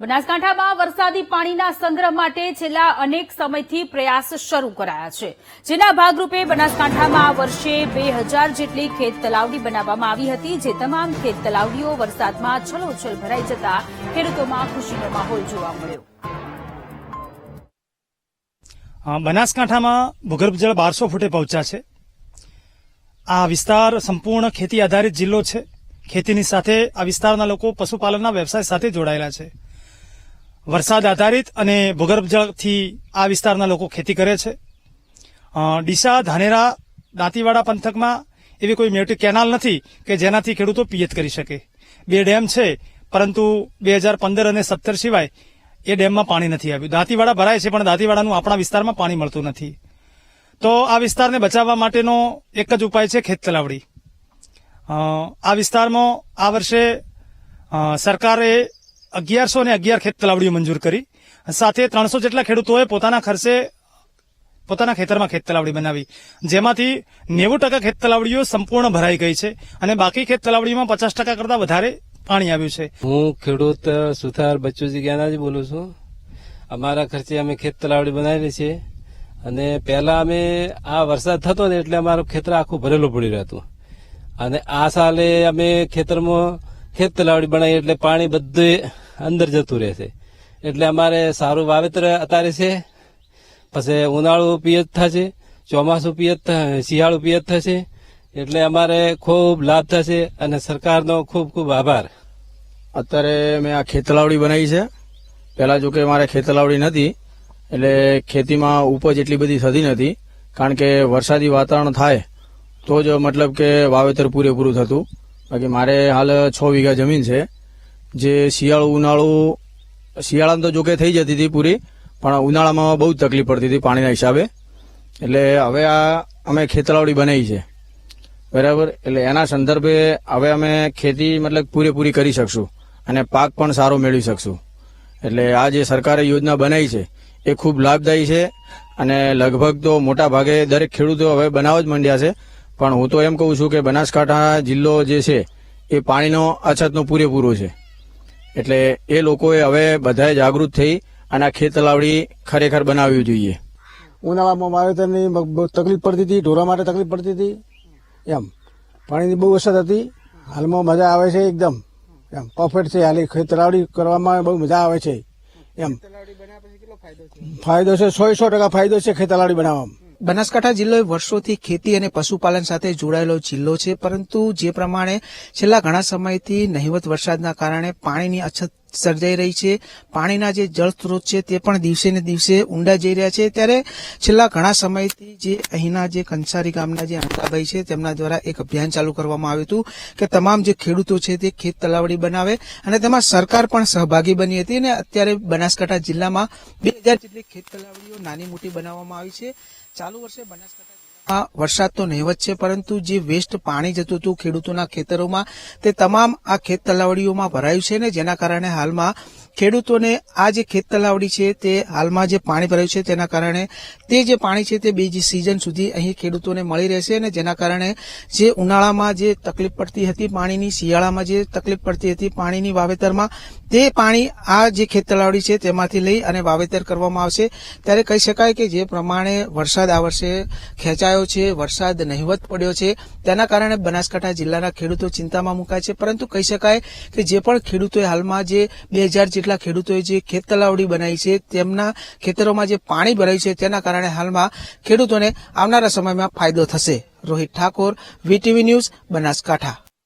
બનાસકાંઠામાં વરસાદી પાણીના સંગ્રહ માટે છેલ્લા અનેક સમયથી પ્રયાસ શરૂ કરાયા છે. જેના ભાગરૂપે બનાસકાંઠામાં આ વર્ષે બે હજાર જેટલી ખેત તલાવડી બનાવવામાં આવી હતી, જે તમામ ખેત તલાવડીઓ વરસાદમાં છલોછલ ભરાઈ જતા ખેડૂતોમાં ખુશીનો માહોલ જોવા મળ્યો. બનાસકાંઠામાં ભૂગર્ભ જળ બારસો ફૂટે પહોંચ્યા છે. આ વિસ્તાર સંપૂર્ણ ખેતી આધારિત જિલ્લો છે. ખેતીની સાથે આ વિસ્તારના લોકો પશુપાલનના વ્યવસાય સાથે જોડાયેલા છે. વરસાદ આધારિત અને ભૂગર્ભ જળથી આ વિસ્તારના લોકો ખેતી કરે છે. ડીસા, ધાનેરા, દાંતીવાડા પંથકમાં એવી કોઈ મેટી કેનાલ નથી કે જેનાથી ખેડૂતો પિયત કરી શકે. બે ડેમ છે, પરંતુ બે હજાર પંદર અને સત્તર સિવાય એ ડેમમાં પાણી નથી આવ્યું. દાંતીવાડા ભરાય છે, પણ દાંતીવાડાનું આપણા વિસ્તારમાં પાણી મળતું નથી. તો આ વિસ્તારને બચાવવા માટેનો એક જ ઉપાય છે ખેત તલાવડી આ વિસ્તારમાં આ વર્ષે સરકારે અગિયારસો ને અગિયાર ખેત તલાવડીઓ મંજૂર કરી સાથે ત્રણસો જેટલા ખેડૂતોએ પોતાના ખર્ચે પોતાના ખેતરમાં ખેત તલાવડી બનાવી. જેમાંથી નેવું ટકા ખેત તલાવડીઓ સંપૂર્ણ ભરાઈ ગઈ છે અને બાકી ખેત તલાવડીમાં પચાસ ટકા કરતાં વધારે પાણી આવ્યું છે. હું ખેડૂત સુથાર બચ્ચુજી જ્ઞાનાજી બોલું છું. અમારા ખર્ચે અમે ખેત તલાવડી બનાવેલી છે અને પહેલા અમે આ વરસાદ થતો ને એટલે અમારું ખેતર આખું ભરેલું પડી રહેતું. અને આ સાલે અમે ખેતરમાં ખેત તલાવડી બનાવી એટલે પાણી બધું અંદર જતું રહેશે. એટલે અમારે સારું વાવેતર અત્યારે છે. પછી ઉનાળુ પિયત થશે, ચોમાસું પિયત શિયાળુ પિયત થશે. એટલે અમારે ખૂબ લાભ થશે અને સરકારનો ખૂબ ખૂબ આભાર. અત્યારે મેં આ ખેતલાવડી બનાવી છે. પહેલાં જો કે મારે ખેતલાવડી નથી એટલે ખેતીમાં ઉપજ એટલી બધી થતી નથી કારણ કે વરસાદી વાતાવરણ થાય, તો જ મતલબ કે વાવેતર પૂરેપૂરું થતું. બાકી મારે હાલ છ વીઘા જમીન છે. જે શિયાળુ ઉનાળો, શિયાળામાં તો જોકે થઈ જતી હતી પૂરી, પણ ઉનાળામાં બહુ જ તકલીફ પડતી હતી પાણીના હિસાબે. એટલે હવે આ અમે ખેતલાવડી બનાવી છે. બરાબર? એટલે એના સંદર્ભે હવે અમે ખેતી મતલબ પૂરેપૂરી કરી શકશું અને પાક પણ સારો મેળવી શકશું. એટલે આ જે સરકારે યોજના બનાવી છે, એ ખૂબ લાભદાયી છે અને લગભગ તો મોટા ભાગે દરેક ખેડૂતો હવે બનાવવા જ માંડ્યા છે. પણ હું તો એમ કહું છું કે બનાસકાંઠા જિલ્લો જે છે, એ પાણીનો અછતનો પૂરેપૂરો છે. એટલે એ લોકોએ હવે બધાએ જાગૃત થઈ અને આ ખેત તલાવડી ખરેખર બનાવવી જોઈએ. ઉનાળામાં વાવેતરની તકલીફ પડતી હતી ઢોરા માટે તકલીફ પડતી હતી. એમ. પાણીની બહુ અસર હતી. હાલમાં મજા આવે છે એકદમ. એમ પરફેક્ટ છે. હાલી ખેતરાવડી કરવામાં બહુ મજા આવે છે. એમ. ફાયદો છે? સો સો ટકા ફાયદો છે ખેતલાવડી બનાવવામાં. બનાસકાંઠા જિલ્લો વર્ષોથી ખેતી અને પશુપાલન સાથે જોડાયેલો જિલ્લો છે, પરંતુ જે પ્રમાણે છેલ્લા ઘણા સમયથી નહિવત વરસાદના કારણે પાણીની અછત સર્જાઈ રહી છે, પાણીના જે જળ સ્ત્રોત છે તે પણ દિવસે ને દિવસે ઊંડા જઈ રહ્યા છે. ત્યારે છેલ્લા ઘણા સમયથી જે અહીંના જે કંસારી ગામના જે અંકાભાઈ છે, તેમના દ્વારા એક અભિયાન ચાલુ કરવામાં આવ્યું હતું કે તમામ જે ખેડૂતો છે તે ખેત તલાવડી બનાવે અને તેમાં સરકાર પણ સહભાગી બની હતી અને અત્યારે બનાસકાંઠા જિલ્લામાં બે હજાર જેટલી ખેત તલાવડીઓ નાની મોટી બનાવવામાં આવી છે. ચાલુ વર્ષે બનાસકાંઠા વરસાદ તો નહીવત છે પરંતુ જે વેસ્ટ પાણી જતું હતું ખેડૂતોના ખેતરોમાં, તે તમામ આ ખેત તલાવડીઓમાં ભરાયું છે ને જેના કારણે હાલમાં ખેડૂતોને આ જે ખેત તલાવડી છે તે હાલમાં જે પાણી ભરાયું છે તેના કારણે તે જે પાણી છે તે બીજી સિઝન સુધી અહીં ખેડૂતોને મળી રહેશે અને જેના કારણે જે ઉનાળામાં જે તકલીફ પડતી હતી પાણીની, શિયાળામાં જે તકલીફ પડતી હતી પાણીની વાવેતરમાં, તે પાણી આ જે ખેત તલાવડી છે તેમાંથી લઈ અને વાવેતર કરવામાં આવશે. ત્યારે કહી શકાય કે જે પ્રમાણે વરસાદ આ વર્ષે ખેંચાયો છે, વરસાદ નહિવત પડ્યો છે, તેના કારણે બનાસકાંઠા જિલ્લાના ખેડૂતો ચિંતામાં મુકાય છે. પરંતુ કહી શકાય કે જે પણ ખેડૂતોએ હાલમાં જે બે હજાર જેટલા ખેડૂતોએ જે ખેત તલાવડી બનાવી છે, તેમના ખેતરોમાં જે પાણી ભરાયું છે, તેના કારણે હાલમાં ખેડૂતોને આવનારા સમયમાં ફાયદો થશે. Rohit Thakor, VTV news, Banaskantha.